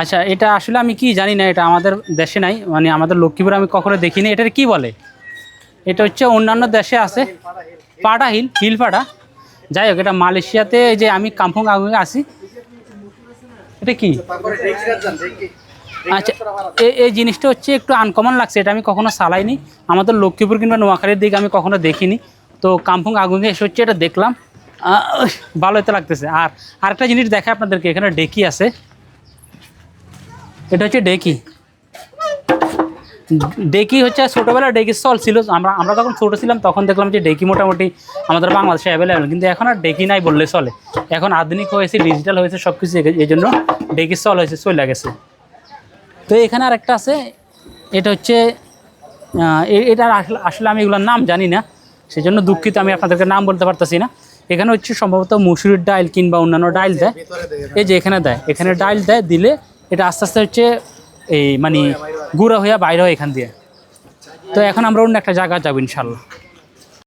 আচ্ছা এটা আসলে আমি কি জানি না, এটা আমাদের দেশে নাই মানে আমাদের লক্ষ্মীপুরে আমি কখনো দেখিনি। এটার কি বলে? এটা হচ্ছে অন্যান্য দেশে আছে পাটা হিল হিল পাটা যাই হোক, এটা মালয়েশিয়াতে যে আমি কাম্পং আগুনে আসি এটা কি? আচ্ছা এই এই জিনিসটা হচ্ছে একটু আনকমন লাগছে, এটা আমি কখনো চালাইনি। আমাদের লক্ষ্মীপুর কিংবা নোয়াখালীর দিকে আমি কখনো দেখিনি। তো কাম্পং আগুনে এসে হচ্ছে এটা দেখলাম। ভালো ভালোই তো লাগতেছে। আর আরেকটা জিনিস দেখে আপনাদেরকে, এখানে ডেকি আছে। এটা হচ্ছে ডেকি। ডেকি হচ্ছে ছোটোবেলায় ডেকি স্টল ছিল। আমরা আমরা যখন ছোটো ছিলাম তখন দেখলাম যে ডেকি মোটামুটি আমাদের বাংলাদেশে অ্যাভেলেবেল কিন্তু এখন আর ডেকি নাই বললে চলে। এখন আধুনিক হয়েছে ডিজিটাল হয়েছে সব কিছু এই জন্য ডেকি স্টল হয়েছে চলে গেছে। তো এখানে আর একটা আছে। এটা হচ্ছে আহ, এ- এটার আসলে আসলে আমি এগুলোর নাম জানি না। সেই জন্য দুঃখিত আমি আপনাদেরকে নাম বলতে পারতেছি না। এখানে হচ্ছে সম্ভবত মুসুরির ডাইল কিংবা অন্যান্য ডাইল দেয়। এই যে এখানে দেয়। এখানে ডাইল দেয় দিলে এটা আস্তে আস্তে হচ্ছে এই মানে গুঁড়া হইয়া বাইরে হয় এখান দিয়ে। তো এখন আমরা অন্য একটা জায়গা যাব ইনশাল্লাহ।